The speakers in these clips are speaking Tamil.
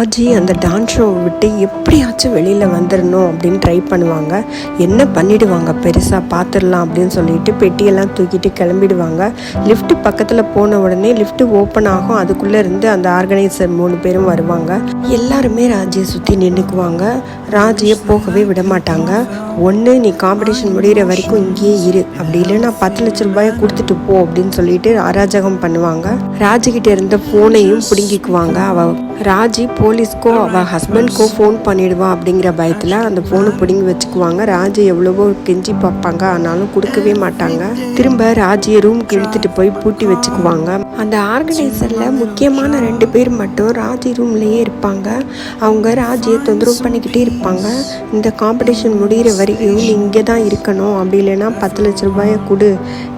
ராஜி அந்த டான்ஸ் ஷோவை விட்டு எப்படியாச்சும் வெளியில் வந்துடணும் அப்படின்னு ட்ரை பண்ணுவாங்க. என்ன பண்ணிடுவாங்க? பெருசாக பார்த்துடலாம் அப்படின்னு சொல்லிட்டு பெட்டியெல்லாம் தூக்கிட்டு கிளம்பிடுவாங்க. லிஃப்ட் பக்கத்தில் போன உடனே லிஃப்ட் ஓப்பன் ஆகும். அதுக்குள்ளே இருந்து அந்த ஆர்கனைசர் மூணு பேரும் வருவாங்க. எல்லாருமே ராஜியை சுற்றி நின்றுக்குவாங்க ராஜியை போகவே விட மாட்டாங்க. ஒன்று நீ காம்படிஷன் முடிகிற வரைக்கும் இங்கேயே இரு. அப்படி இல்லைன்னா பத்து லட்ச ரூபாயை கொடுத்துட்டு போ அப்படின்னு சொல்லிட்டு அராஜகம் பண்ணுவாங்க. ராஜிக்கிட்ட இருந்த ஃபோனையும் பிடுங்கிக்குவாங்க. அவ ராஜி போ போலீஸ்க்கோ அவள் ஹஸ்பண்ட்க்கோ ஃபோன் பண்ணிடுவா அப்படிங்கிற பயத்தில் அந்த ஃபோனை பிடுங்கி வச்சுக்குவாங்க. ராஜி எவ்வளவோ கெஞ்சி பார்ப்பாங்க. ஆனாலும் கொடுக்கவே மாட்டாங்க. திரும்ப ராஜியை ரூமுக்கு இழுத்துட்டு போய் பூட்டி வச்சுக்குவாங்க. அந்த ஆர்கனைசரில் முக்கியமான ரெண்டு பேர் மட்டும் ராஜி ரூம்லேயே இருப்பாங்க. அவங்க ராஜியை தொந்தரவு பண்ணிக்கிட்டே இருப்பாங்க. இந்த காம்படிஷன் முடிகிற வரைக்கும் நீ இங்கே தான் இருக்கணும். அப்படி இல்லைன்னா பத்து லட்ச ரூபாயை கொடு.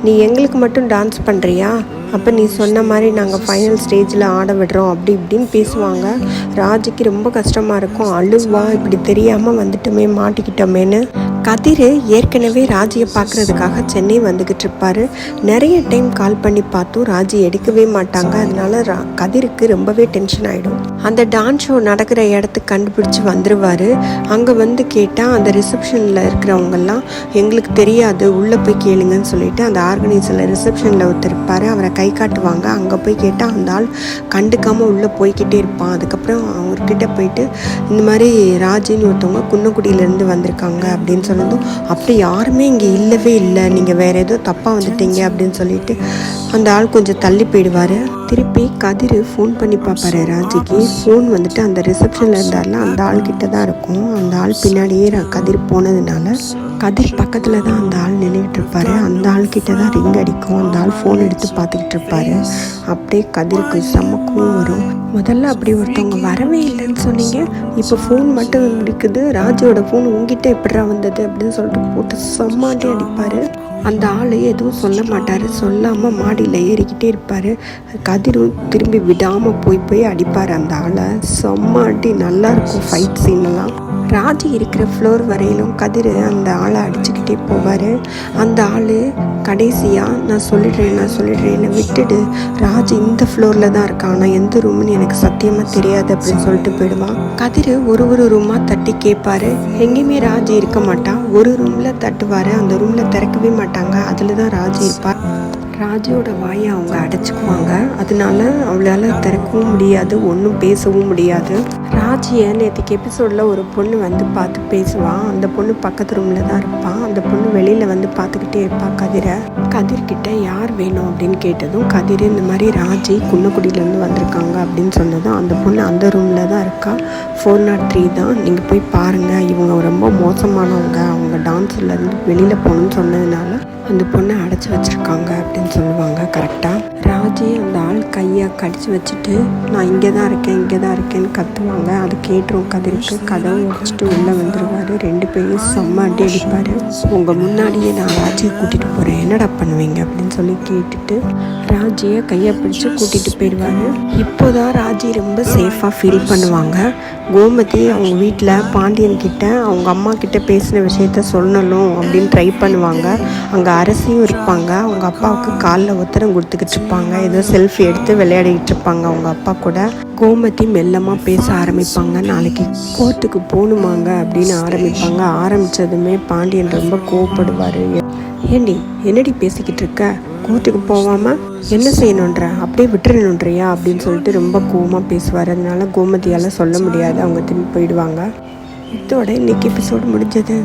நீ எங்களுக்கு மட்டும் டான்ஸ் பண்ணுறியா அப்போ நீ சொன்ன மாதிரி நாங்கள் ஃபைனல் ஸ்டேஜில் ஆட விடுறோம் அப்படி இப்படின்னு பேசுவாங்க. ராஜுக்கு ரொம்ப கஷ்டமாக இருக்கும். அழுவா இப்படி தெரியாமல் வந்துட்டோமே மாட்டிக்கிட்டோமேன்னு கதிர் ஏற்கனவே ராஜியை பார்க்குறதுக்காக சென்னை வந்துக்கிட்டு இருப்பாரு. நிறைய டைம் கால் பண்ணி பார்த்தும் ராஜி எடுக்கவே மாட்டாங்க. அதனால ரா கதிருக்கு ரொம்பவே டென்ஷன் ஆகிடும் அந்த டான்ஸ் ஷோ நடக்கிற இடத்துக்கு கண்டுபிடிச்சி வந்துடுவார் அங்கே வந்து கேட்டால் அந்த ரிசப்ஷனில் இருக்கிறவங்கெல்லாம் எங்களுக்கு தெரியாது உள்ளே போய் கேளுங்கன்னு சொல்லிட்டு அந்த ஆர்கனைசரில் ரிசப்ஷனில் ஒருத்தர் இருப்பார். அவரை கை காட்டுவாங்க. அங்கே போய் கேட்டால் அந்த ஆள் கண்டுக்காமல் உள்ளே போய்கிட்டே இருப்பான். அதுக்கப்புறம் அவர்கிட்ட போயிட்டு இந்த மாதிரி ராஜின்னு ஒருத்தவங்க குன்னக்குடியிலேருந்து வந்திருக்காங்க அப்படின்னு சொன்னதும் அப்படி யாருமே இங்கே இல்லவே இல்லை. நீங்கள் வேறு ஏதோ தப்பாக வந்துட்டீங்க அப்படின்னு சொல்லிட்டு அந்த ஆள் கொஞ்சம் தள்ளி போயிடுவார். திருப்பி கதிர் ஃபோன் பண்ணி பார்ப்பாரு ராஜிக்கு. ஃபோன் வந்துட்டு அந்த ரிசப்ஷனில் இருந்தார்ல அந்த ஆள் கிட்ட தான் இருக்கும். அந்த ஆள் பின்னாடியே கதிர் போனதுனால கதிர் பக்கத்தில் தான் அந்த ஆள் நின்றுக்கிட்டு இருப்பாரு. அந்த ஆள் கிட்ட தான் ரிங் அடிக்கும். அந்த ஆள் ஃபோன் எடுத்து பார்த்துக்கிட்டு இருப்பாரு. அப்படியே கதிருக்கு செம்மக்கும் வரும். முதல்ல அப்படி ஒருத்தவங்க வரவே இல்லைன்னு சொன்னீங்க. இப்போ ஃபோன் மட்டும் இருக்குது ராஜோட ஃபோன் உங்ககிட்ட எப்படா வந்தது அப்படின்னு சொல்லிட்டு போட்டு செம்மாட்டி அடிப்பார். அந்த ஆள் எதுவும் சொல்ல மாட்டார். சொல்லாமல் மாடியில் ஏறிக்கிட்டே இருப்பார். கதிரும் திரும்பி விடாமல் போய் போய் அடிப்பார் அந்த ஆளை. செம்ம அடி. நல்லாயிருக்கும் ஃபைட் சீன்லாம் ராஜி இருக்கிற ஃப்ளோர் வரையிலும் கதிர் அந்த ஆளை அடிச்சு அடிச்சுக்கிட்டே போவார். அந்த ஆள் கடைசியாக நான் சொல்லிடுறேன் நான் சொல்லிடுறேன்னு விட்டுடு. ராஜ் இந்த ஃப்ளோரில் தான் இருக்கான். ஆனால் எந்த ரூம்னு எனக்கு சத்தியமாக தெரியாது அப்படின்னு சொல்லிட்டு போயிடுவான் கதிர் ஒரு ஒரு ரூமாக தட்டி கேட்பாரு எங்கேயுமே ராஜ் இருக்க மாட்டான் ஒரு ரூமில் தட்டுவார். அந்த ரூமில் திறக்கவே மாட்டாங்க. அதில் தான் ராஜ் இருப்பார் ராஜுவோட வாயை அவங்க அடைச்சிக்குவாங்க. அதனால அவளால் திறக்கவும் முடியாது ஒன்றும் பேசவும் முடியாது. ராஜியை நேற்றுக்கு எபிசோடில் ஒரு பொண்ணு வந்து பார்த்து பேசுவான் அந்த பொண்ணு பக்கத்து ரூமில் தான் இருப்பான் அந்த பொண்ணு வெளியில் வந்து பார்த்துக்கிட்டே இருப்பாள் கதிரை. கதிர்கிட்ட யார் வேணும் அப்படின்னு கேட்டதும் கதிர் இந்த மாதிரி ராஜி குன்னக்குடியிலேருந்து வந்திருக்காங்க அப்படின்னு சொன்னதும் அந்த பொண்ணு அந்த ரூமில் தான் இருக்கா? ஃபோர் நாட் த்ரீ தான். நீங்கள் போய் பாருங்கள் இவங்க ரொம்ப மோசமானவங்க. அவங்க டான்ஸ்லேருந்து வெளியில் போகணும்னு சொன்னதுனால அந்த பொண்ணை அடைச்சி வச்சுருக்காங்க அப்படின்னு சொல்லுவாங்க கரெக்டாக ராஜி அந்த ஆள் கையை கடிச்சு வச்சுட்டு நான் இங்கே தான் இருக்கேன் இங்கே தான் இருக்கேன்னு கத்துவாங்க. அது கேட்டுரும் கதிருக்கு. கதவை முடிச்சுட்டு உள்ளே வந்துடுவார் ரெண்டு பேரும் செம்ம அடி அடிப்பார். உங்கள் முன்னாடியே நான் ராஜியை கூட்டிகிட்டு போகிறேன் என்னடா பண்ணுவீங்க? அப்படின்னு சொல்லி கேட்டுட்டு ராஜியை கையை பிடிச்சி கூட்டிகிட்டு போயிடுவார் இப்போ தான் ராஜி ரொம்ப சேஃபாக ஃபீல் பண்ணுவாங்க. கோமதி அவங்க வீட்டில் பாண்டியன் கிட்ட அவங்க அம்மா கிட்ட பேசின விஷயத்த சொல்லணும் அப்படின்னு ட்ரை பண்ணுவாங்க. அங்கே அரசியும் இருப்பாங்க. அவங்க அப்பாவுக்கு காலில் உத்தரம் கொடுத்துக்கிட்டு இருப்பாங்க. ஏதோ செல்ஃபி எடுத்து விளையாடிக்கிட்டு இருப்பாங்க அவங்க அப்பா கூட கோமதி மெல்லமாக பேச ஆரம்பிப்பாங்க. நாளைக்கு கோர்ட்டுக்கு போகணுமாங்க அப்படின்னு ஆரம்பிப்பாங்க. ஆரம்பித்ததுமே பாண்டியன் ரொம்ப கோவப்படுவார். ஏண்டி என்னடி பேசிக்கிட்டு இருக்க? கோர்ட்டுக்கு போகாமல் என்ன செய்யணுன்ற? அப்படியே விட்டுறணுன்றியா? அப்படின்னு சொல்லிட்டு ரொம்ப கோவமாக பேசுவார். அதனால கோமதியால் சொல்ல முடியாது. அவங்க திரும்பி போயிடுவாங்க. இதோட இன்னைக்கு எபிசோடு முடிஞ்சது.